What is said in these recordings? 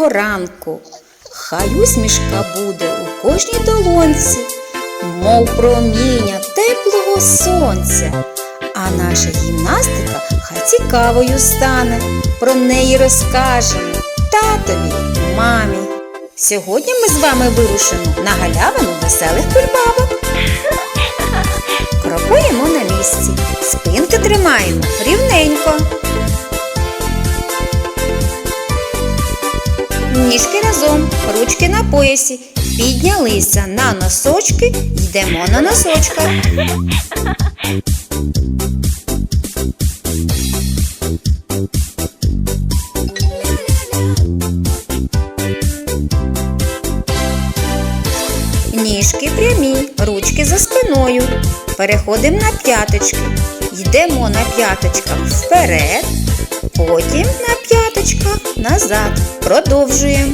доброго ранку. Хай усмішка буде у кожній долонці, мов проміння теплого сонця. А наша гімнастика хай цікавою стане. Про неї розкажемо татові, мамі. Сьогодні ми з вами вирушимо на галявину веселих кульбабок. Крокуємо на місці, спинки тримаємо рівненько. Ніжки разом, ручки на поясі. Піднялися на носочки, йдемо на носочках. Ніжки прямі, ручки за спиною. Переходимо на п'яточки. Йдемо на п'яточках вперед, потім на п'яточках назад. Продовжуємо.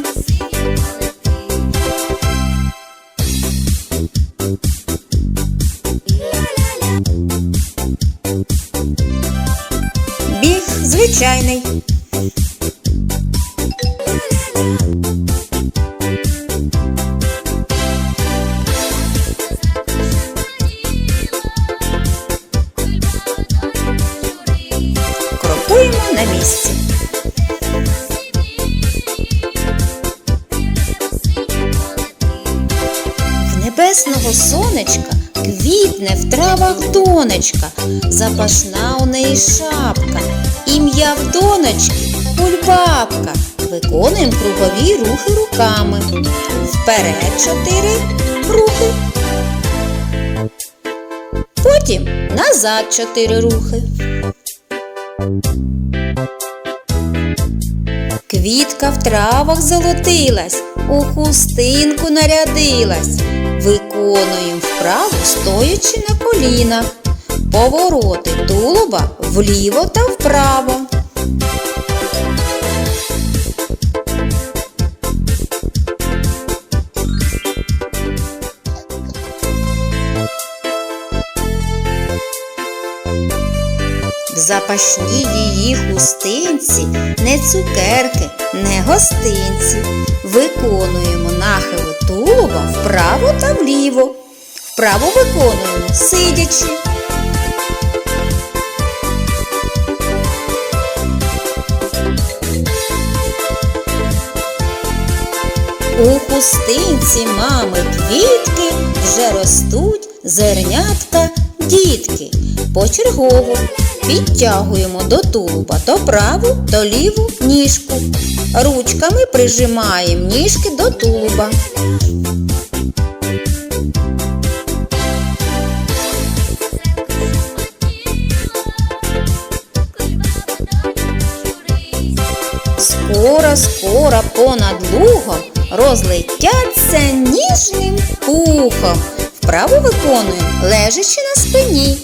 Звичайний. В небесного сонечка квітне в травах донечка, запашна у неї шапка, ім'я в донечки кульбабка. Виконуємо кругові рухи руками. Вперед чотири рухи. Потім назад чотири рухи. Квітка в травах золотилась, у хустинку нарядилась. Виконуємо вправу, стоячи на колінах. Повороти тулуба вліво та вправо. В запашній її хустинці не цукерки, не гостинці. Виконуємо нахили тулуба вправо та вліво. Вправо виконуємо сидячи. У хустинці мами квітки вже ростуть зернятка дітки. Почергово підтягуємо до тулуба то праву, то ліву ніжку. Ручками прижимаємо ніжки до тулуба. Скоро, скоро понад лугом розлетяться ніжним пухом. Вправо виконуємо, лежачи на спині.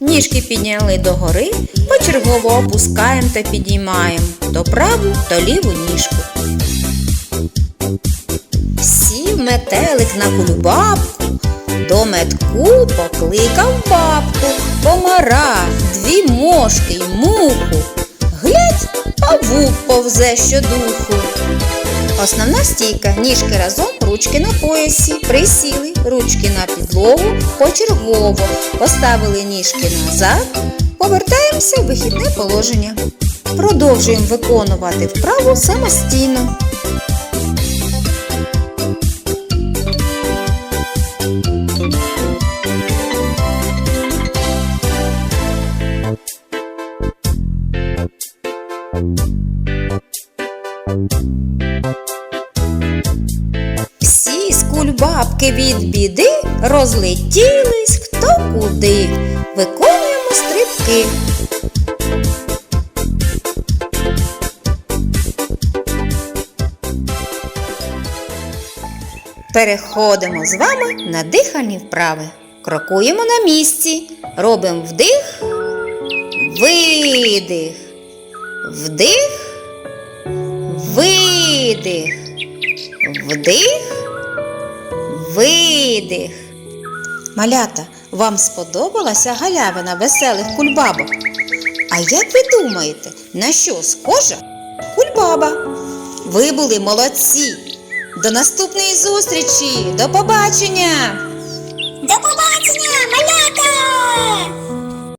Ніжки підняли догори, почергово опускаємо та підіймаємо то праву, то ліву ніжку. Сів метелик на кульбабку, до метку покликав бабку, комара, дві мошки й муху. Глядь, павук повзе щодуху. Основна стійка, ніжки разом, ручки на поясі, присіли, ручки на підлогу, почергово, поставили ніжки назад, повертаємося в вихідне положення. Продовжуємо виконувати вправу самостійно. Кульбабки від біди розлетілись хто куди. Виконуємо стрибки. Переходимо з вами на дихальні вправи. Крокуємо на місці. Робимо вдих, видих, вдих, видих, вдих, видих. Малята, вам сподобалася галявина веселих кульбабок? А як ви думаєте, на що схожа кульбаба? Ви були молодці. До наступної зустрічі. До побачення! До побачення!